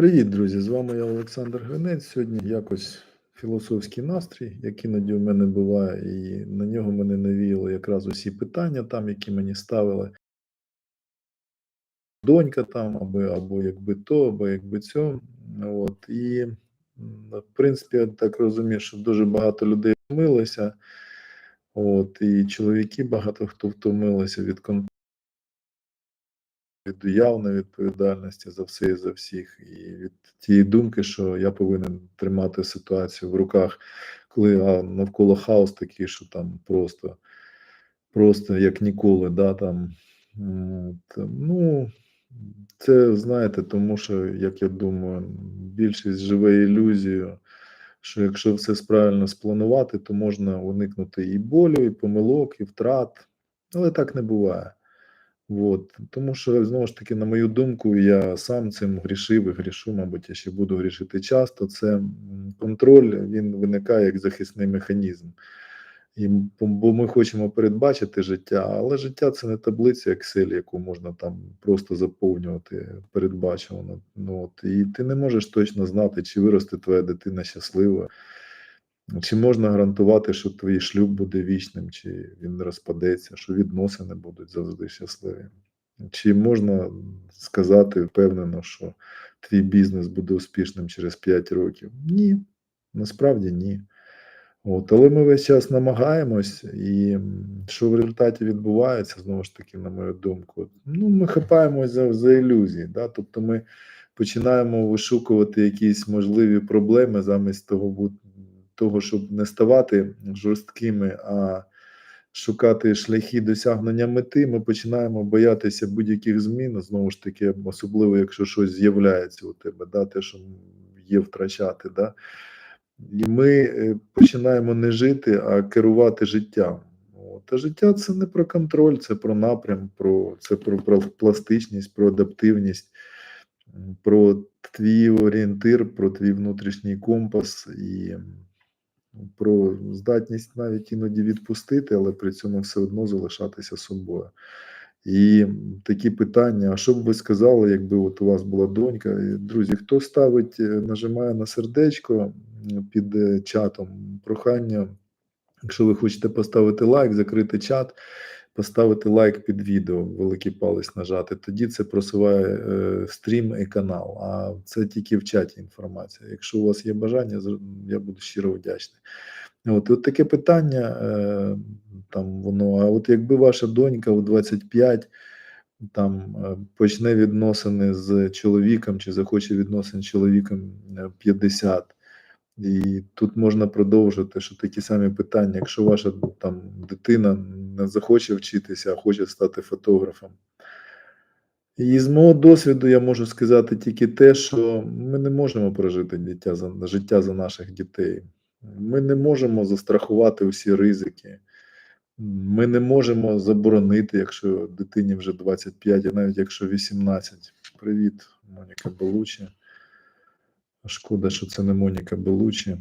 Привіт, друзі! З вами я Олександр Гринець. Сьогодні якось філософський настрій, як іноді в мене буває, і на нього мене навіяли якраз усі питання, там, які мені ставили. Донька там, або, або якби то, або якби цьо. От. І, в принципі, я так розумію, що дуже багато людей втомилися. От, і чоловіки багато хто втомилися від кон від уявної відповідальності за все і за всіх, і від тієї думки, що я повинен тримати ситуацію в руках, коли навколо хаос такий, що там просто, просто як ніколи, да, там. ну, це знаєте, тому що, як я думаю, більшість живе ілюзією, що якщо все правильно спланувати, то можна уникнути і болю, і помилок, і втрат, але так не буває. От. Тому що, знову ж таки, на мою думку, я сам цим грішив і грішу, мабуть, я ще буду грішити часто. Це контроль, він виникає як захисний механізм. І, бо ми хочемо передбачити життя, але життя це не таблиця Excel, яку можна там просто заповнювати передбачувано. Ну, от. І ти не можеш точно знати, чи виросте твоя дитина щаслива, чи можна гарантувати, що твій шлюб буде вічним, чи він не розпадеться, що відносини будуть завжди щасливі? Чи можна сказати впевнено, що твій бізнес буде успішним через 5 років? Ні, насправді ні. От, але ми весь час намагаємось, і що в результаті відбувається, знову ж таки, на мою думку, ну, ми хапаємось за, за ілюзії. Да? Тобто ми починаємо вишукувати якісь можливі проблеми замість того, того, щоб не ставати жорсткими, а шукати шляхи досягнення мети, ми починаємо боятися будь-яких змін. Знову ж таки, особливо якщо щось з'являється у тебе, да, те, що є втрачати. Да? І ми е, починаємо не жити, а керувати життям. От. А життя це не про контроль, це про напрям, про, це про, про пластичність, про адаптивність, про твій орієнтир, про твій внутрішній компас і про здатність навіть іноді відпустити, але при цьому все одно залишатися собою. І такі питання: а що б ви сказали, якби от у вас була донька? Друзі, хто ставить, е, нажимає на сердечко під е, чатом, прохання, якщо ви хочете поставити лайк, закрити чат, поставити лайк під відео, великий палець нажати. Тоді це просуває е, стрім і канал. А це тільки в чаті інформація. Якщо у вас є бажання, я буду щиро вдячний. От, от таке питання, е, там воно, а от якби ваша донька у 25 там е, почне відносини з чоловіком чи захоче відносин з чоловіком е, 50, і тут можна продовжити, що такі самі питання, якщо ваша там дитина не захоче вчитися, а хоче стати фотографом. І з мого досвіду я можу сказати тільки те, що ми не можемо прожити дитя за життя за наших дітей. Ми не можемо застрахувати усі ризики. Ми не можемо заборонити, якщо дитині вже 25, а навіть якщо 18. Привіт, Моніка Белучі. Шкода, що це не Моніка Белучі,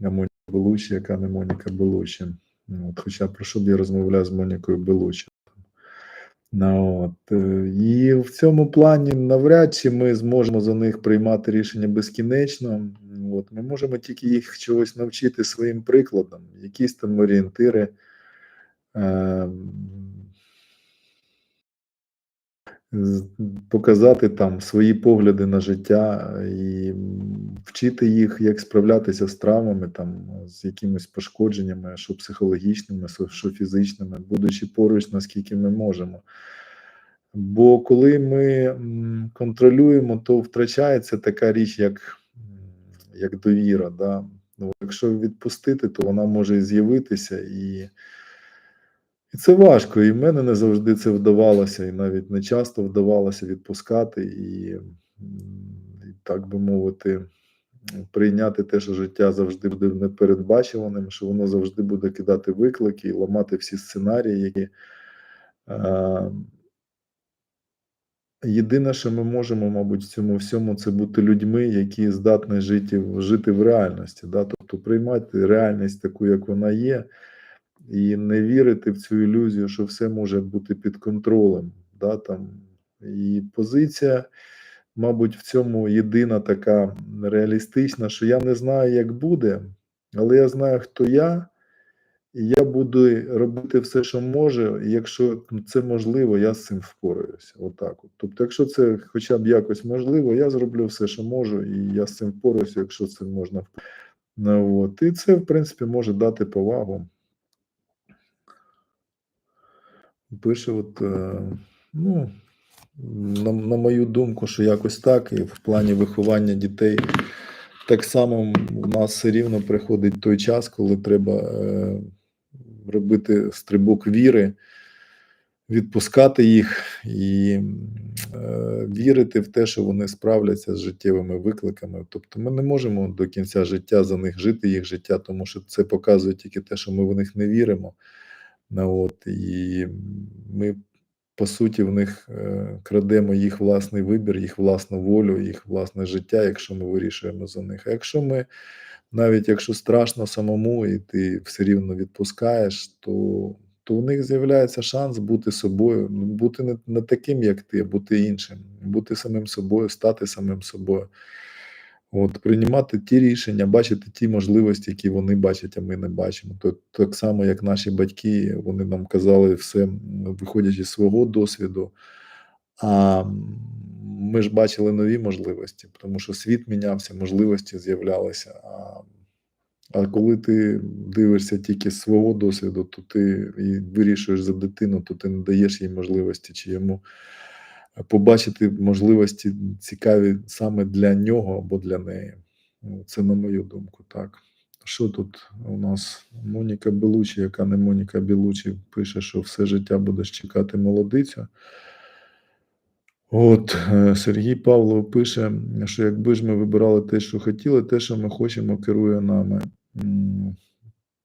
а Моніка Белучі, яка не Моніка Белучі. Ну, От, хоча про що б я розмовляв з Монікою Белучі. От, е, і в цьому плані навряд чи ми зможемо за них приймати рішення безкінечно. От, ми можемо тільки їх чогось навчити своїм прикладом, якісь там орієнтири. Е, з- показати там свої погляди на життя і вчити їх, як справлятися з травмами, там з якимись пошкодженнями, що психологічними, що фізичними, будучи поруч, наскільки ми можемо. Бо коли ми контролюємо, то втрачається така річ, як, як довіра. Да? Ну, якщо відпустити, то вона може з'явитися і. І це важко, і в мене не завжди це вдавалося, і навіть не часто вдавалося відпускати і, і так би мовити, прийняти те, що життя завжди буде непередбачуваним, що воно завжди буде кидати виклики і ламати всі сценарії, які. Е, Єдине, що ми можемо, мабуть, в цьому всьому, це бути людьми, які здатні жити, жити в реальності, да? тобто приймати реальність таку, як вона є, і не вірити в цю ілюзію, що все може бути під контролем. Да? Там, і позиція мабуть, в цьому єдина така реалістична, що я не знаю, як буде, але я знаю, хто я, і я буду робити все, що можу, і якщо це можливо, я з цим впораюся. Отак от. Тобто, якщо це хоча б якось можливо, я зроблю все, що можу, і я з цим впораюся, якщо це можна. Ну, от. І це, в принципі, може дати повагу. Пише, от, е, ну, на, на мою думку, що якось так, і в плані виховання дітей так само у нас все рівно приходить той час, коли треба е, робити стрибок віри, відпускати їх і е, вірити в те, що вони справляться з життєвими викликами. Тобто ми не можемо до кінця життя за них жити їх життя, тому що це показує тільки те, що ми в них не віримо. От, і ми, по суті, в них е, крадемо їх власний вибір, їх власну волю, їх власне життя, якщо ми вирішуємо за них. А якщо ми, навіть якщо страшно самому, і ти все рівно відпускаєш, то то у них з'являється шанс бути собою, бути не, не таким, як ти, бути іншим, бути самим собою, стати самим собою. От, приймати ті рішення, бачити ті можливості, які вони бачать, а ми не бачимо. То так само, як наші батьки, вони нам казали все, виходячи з свого досвіду. А ми ж бачили нові можливості, тому що світ мінявся, можливості з'являлися. А а коли ти дивишся тільки з свого досвіду, то ти і вирішуєш за дитину, то ти не даєш їй можливості чи йому побачити можливості цікаві саме для нього або для неї. Ну, Це на мою думку, так. Що тут у нас? Моніка Белучі, яка не Моніка Білучі, пише, що все життя будеш чекати молодицю. От е, Сергій Павлов пише, що якби ж ми вибирали те, що хотіли, те, що ми хочемо, керує нами.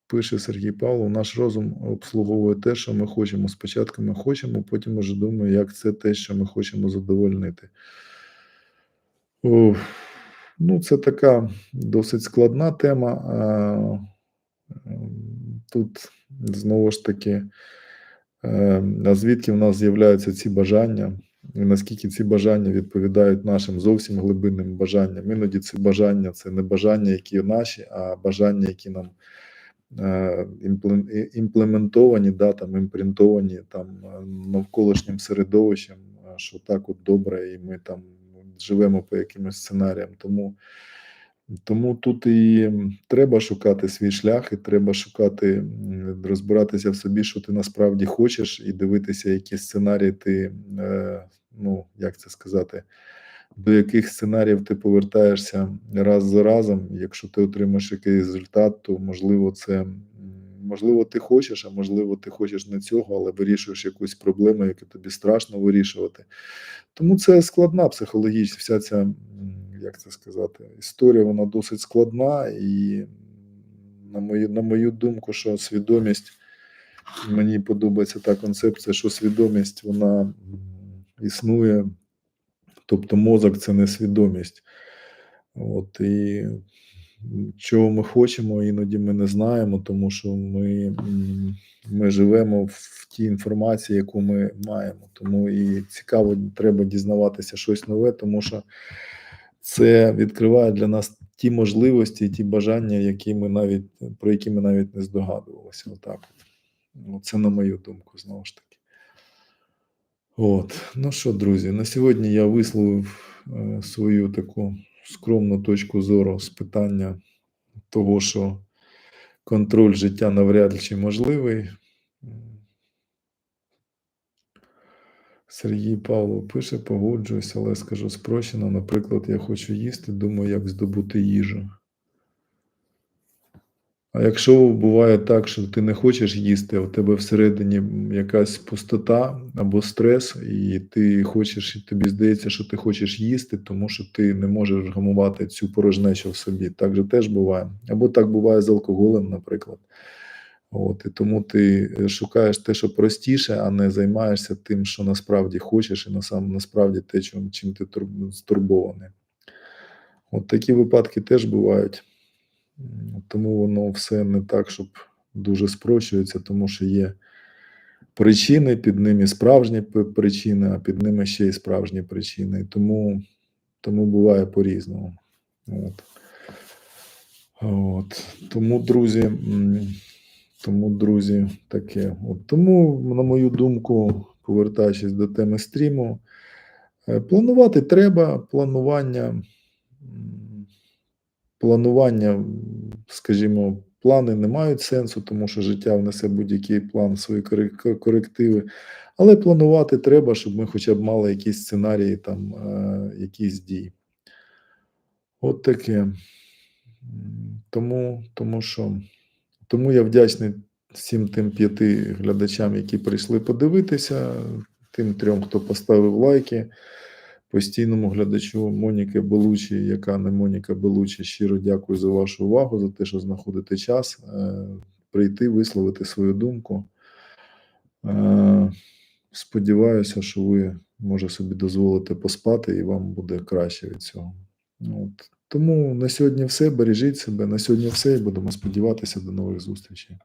Пише Сергій Павлов, наш розум обслуговує те, що ми хочемо. Спочатку ми хочемо, потім уже думаємо, як це те, що ми хочемо задовольнити. О, ну, це така досить складна тема. Тут знову ж таки, е, а звідки в нас з'являються ці бажання, і наскільки ці бажання відповідають нашим зовсім глибинним бажанням. Іноді це бажання це не бажання, які наші, а бажання, які нам. Е, імплементовані, да, там імпринтовані там е, навколишнім середовищем, що так от добре, і ми там живемо по якимось сценаріям. Тому тому тут і треба шукати свій шлях, і треба шукати, розбиратися в собі, що ти насправді хочеш, і дивитися, які сценарії ти, е, ну як це сказати до яких сценаріїв ти повертаєшся раз за разом. Якщо ти отримаєш якийсь результат, то можливо це можливо ти хочеш, а можливо, ти хочеш не цього, але вирішуєш якусь проблему, яку тобі страшно вирішувати. Тому це складна психологічна вся ця, як це сказати, історія вона досить складна, і на мою, на мою думку, що свідомість. Мені подобається та концепція, що свідомість вона існує Тобто мозок це не свідомість. От, І чого ми хочемо, іноді ми не знаємо, тому що ми ми живемо в тій інформації, яку ми маємо. Тому і цікаво, треба дізнаватися щось нове, тому що це відкриває для нас ті можливості, ті бажання, які ми навіть про які ми навіть не здогадувалися. Отак. От. Це на мою думку, знову ж таки. От, ну що, друзі, на сьогодні я висловив е, свою таку скромну точку зору з питання того, що контроль життя навряд чи можливий. Сергій Павло пише, погоджуюсь, але скажу спрощено. Наприклад, я хочу їсти, думаю, як здобути їжу. А якщо буває так, що ти не хочеш їсти, а в тебе всередині якась пустота або стрес, і ти хочеш, і тобі здається, що ти хочеш їсти, тому що ти не можеш гамувати цю порожнечу в собі. Так же теж буває. Або так буває з алкоголем, наприклад. От, І тому ти шукаєш те, що простіше, а не займаєшся тим, що насправді хочеш, і насправді те, чим, чим ти стурбований. От такі випадки теж бувають. Тому воно все не так, щоб дуже спрощується, тому що є причини, під ними справжні причини, а під ними ще й справжні причини. Тому тому буває по-різному. От. От. Тому, друзі, тому, друзі, таке. От. Тому, на мою думку, повертаючись до теми стріму, е, планувати треба, планування, планування, скажімо, плани не мають сенсу, тому що життя внесе будь-який план свої корективи. Але планувати треба, щоб ми хоча б мали якісь сценарії, там, е, якісь дії. От таке. Тому, тому що тому я вдячний всім тим п'яти глядачам, які прийшли подивитися, тим трьом, хто поставив лайки, постійному глядачу Моніки Белучі, яка не Моніка Белучі, щиро дякую за вашу увагу, за те, що знаходите час е, прийти, висловити свою думку. Е, Сподіваюся, що ви може собі дозволите поспати і вам буде краще від цього. От. Тому на сьогодні все. Бережіть себе. На сьогодні все і будемо сподіватися до нових зустрічей.